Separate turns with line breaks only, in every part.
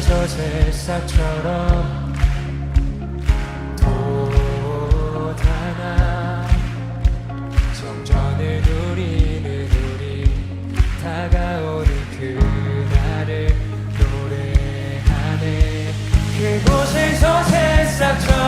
젖어 새싹처럼 돋아나 성전을 누리는 우리 다가오는 그날을 노래하네. 그곳에서 새싹처럼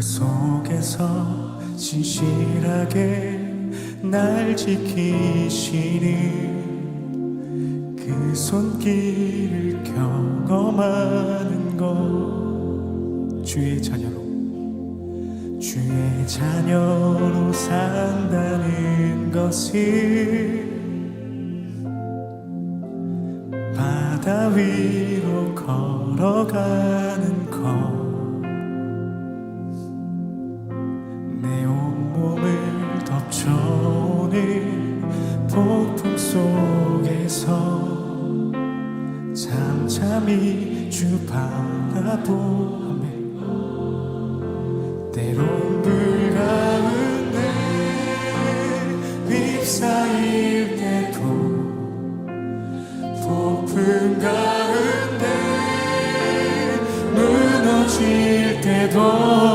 그
속에서 진실하게 날 지키시는 그 손길을 경험하는 것. 주의 자녀로 주의 자녀로 산다는 것을 바다 위로 걸어가는 것. 속에서 잠잠히 주밤나도 하며 때론 불가운데 휩싸일 때도 폭풍 가운데 무너질 때도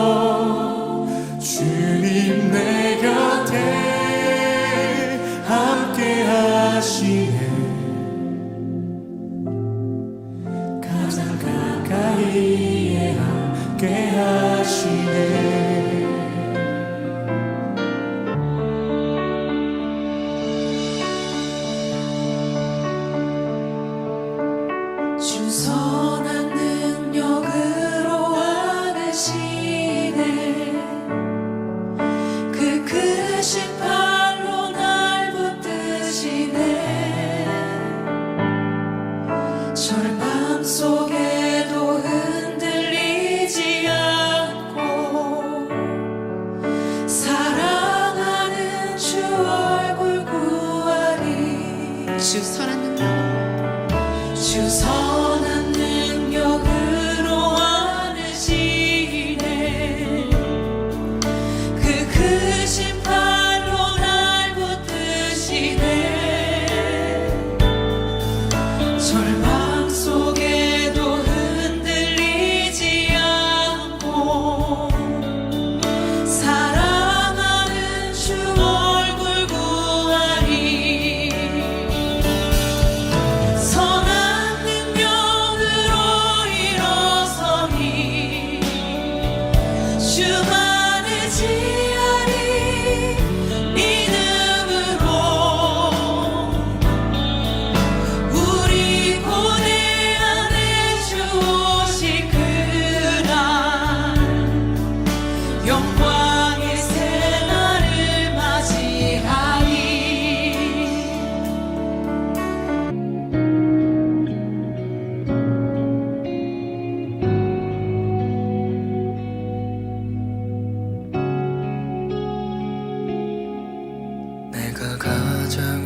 내가 가장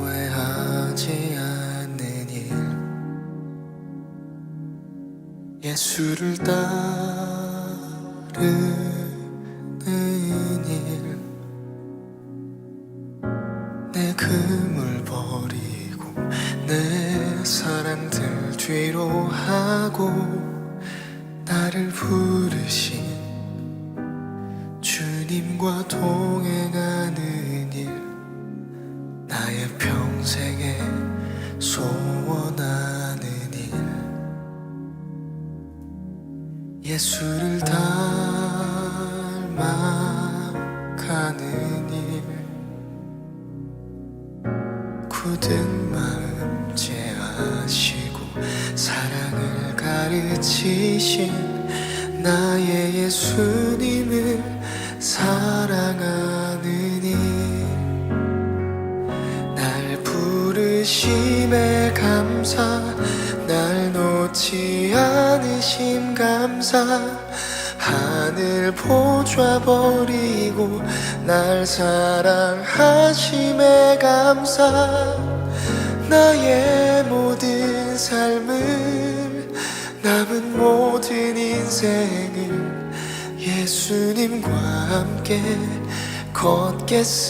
후회하지 않는 일. 예수를 따르
나의 평생에 소원하는 일. 예수를 닮아가는 일. 굳은 마음 제하시고 사랑을 가르치신 나의 예수 않으심에 감사 날 놓지 않으심 감사 하늘 보좌버리고 날 사랑하심에 감사 나의 모든 삶을 남은 모든 인생을 예수님과 함께 걷겠습니다.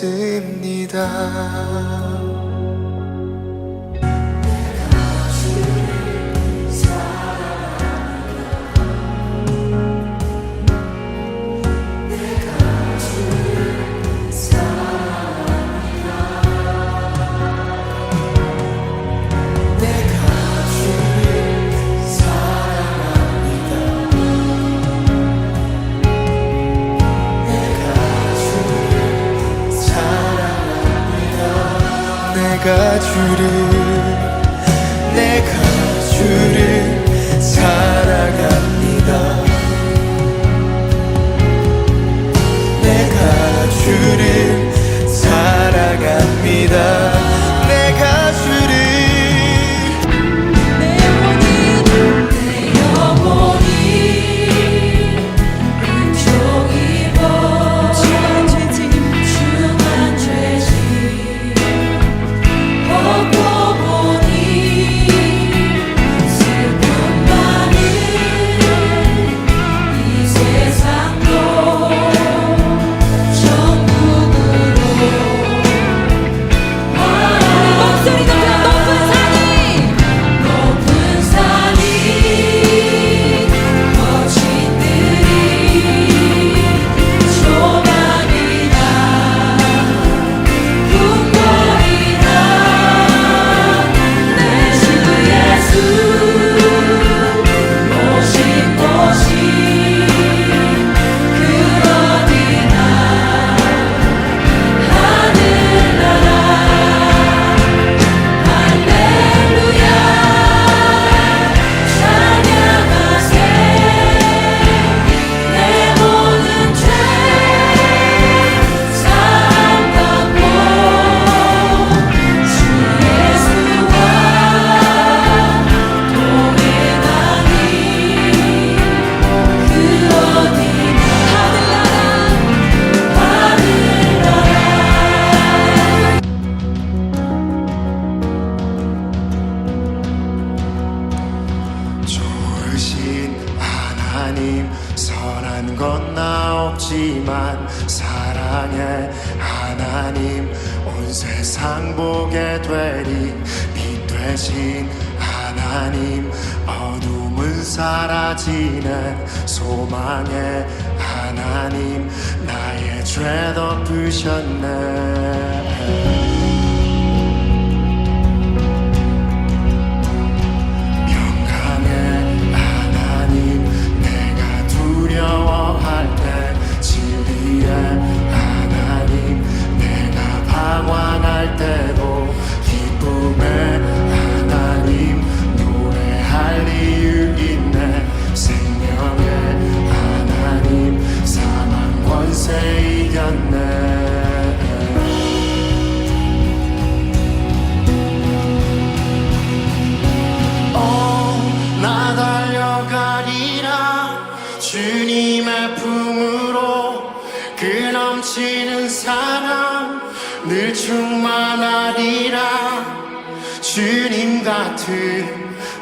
이기는 소망의 하나님 나의 죄 덮으셨네. 영 광의 하나님, 내가 두려워할 때도 같은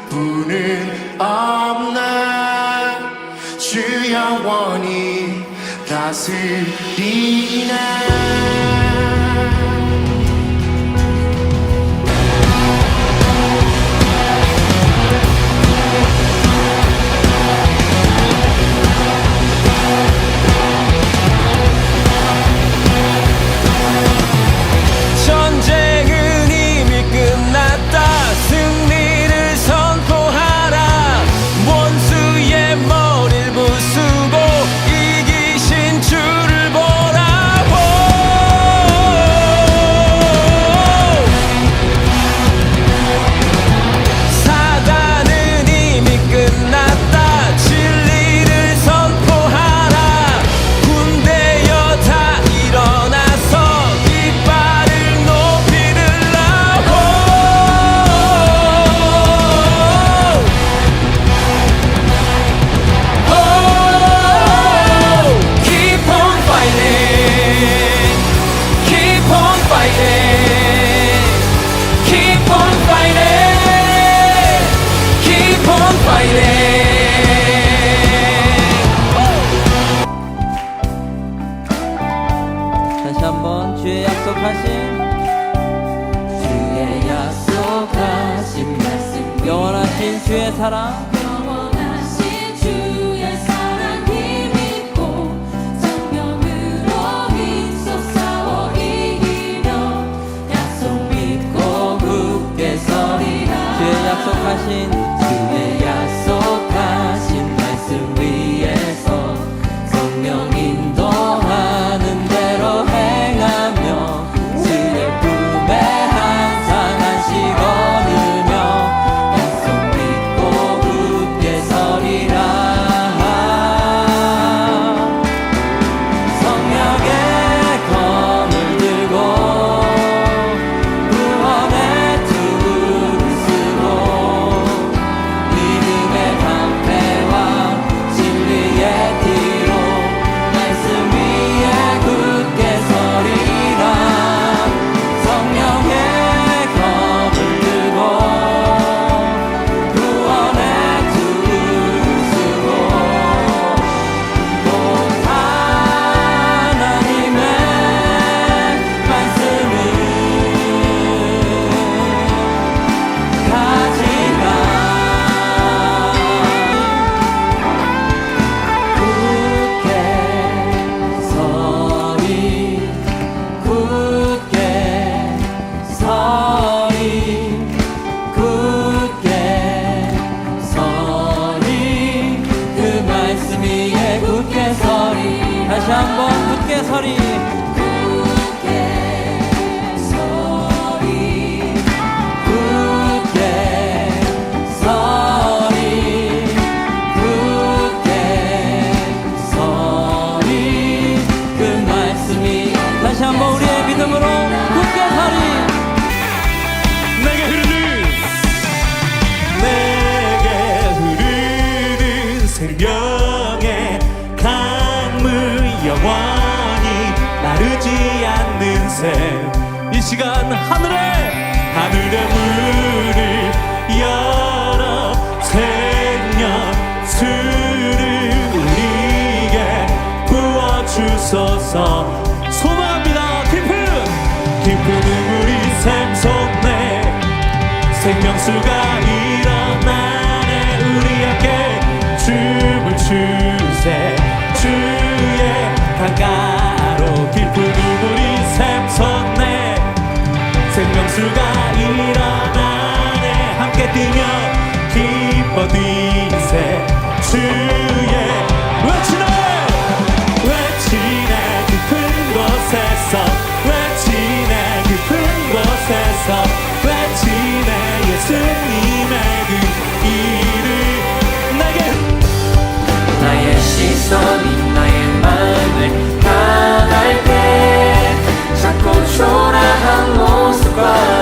분은 없나 주 영원히 다스리네.
다시 한번 주의
약속하신 주의 약속하신 말씀. 영원하신 주의 사랑. 한번
둘셋 주의 외치네. 외치네 깊은 곳에서 외치네 깊은 곳에서 외치네 예수님의 그 이름. 내게
나의 시선이 나의 마음을 향할 때 자꾸 초라한 모습과